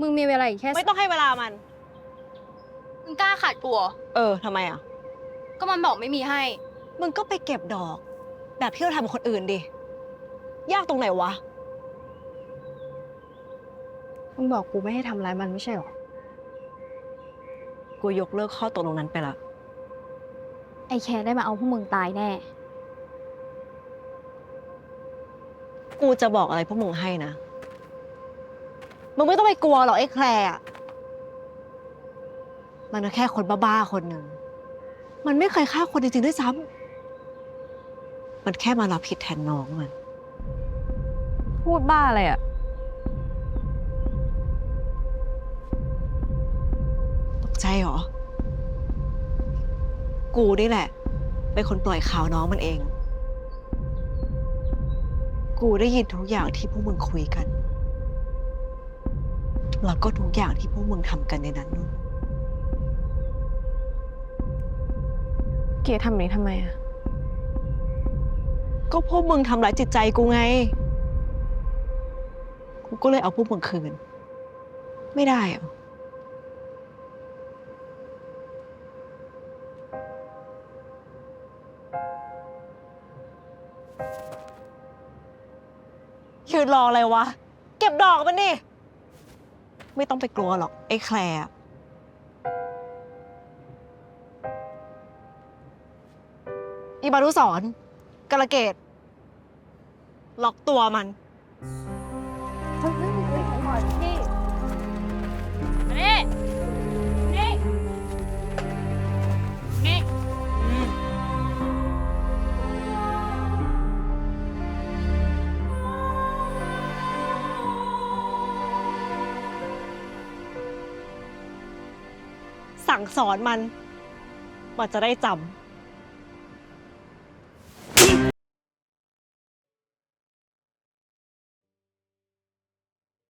มึงมีเวลาอีกแค่ไม่ต้องให้เวลามัน มึงกล้าขัดกูเหรอเออทำไมอะ ก็มันบอกไม่มีให้ มึงก็ไปเก็บดอก แบบที่เราทำกับคนอื่นดิ ยากตรงไหนวะ มึงบอกกูไม่ให้ทำร้ายมันไม่ใช่หรอ กูยกเลิกข้อตกลงนั้นไปละ ไอแคร์ได้มาเอาพวกมึงตายแน่ กูจะบอกอะไรพวกมึงให้นะ มึงไม่ต้องไปกลัวหรอกไอ้แคลร์อะมันก็แค่คนบ้าๆคนหนึ่ง มันไม่เคยฆ่าคนจริงๆด้วยซ้ำมันแค่มารับผิดแทนน้องมัน พูดบ้าอะไรอะ ตกใจเหรอ กูนี่แหละ เป็นคนปล่อยข่าวน้องมันเอง กูได้ยินทุกอย่างที่พวกมึงคุยกัน แล้วก็ทุกอย่างที่พวกมึงทำกันในนั้นนู่นเกียร์ทำนี้ทำไมอะก็พวกมึงทำร้ายจิตใจกูไง กูก็เลยเอาพวกมึงคืน ไม่ได้เหรอยืนรออะไรวะ เก็บดอกมันนี่ ไม่ต้องไปกลัวหรอก ไอ้แคลร์อีบารุสอนกระเกต ล็อกตัวมันม สั่งสอนมัน มันจะได้จำ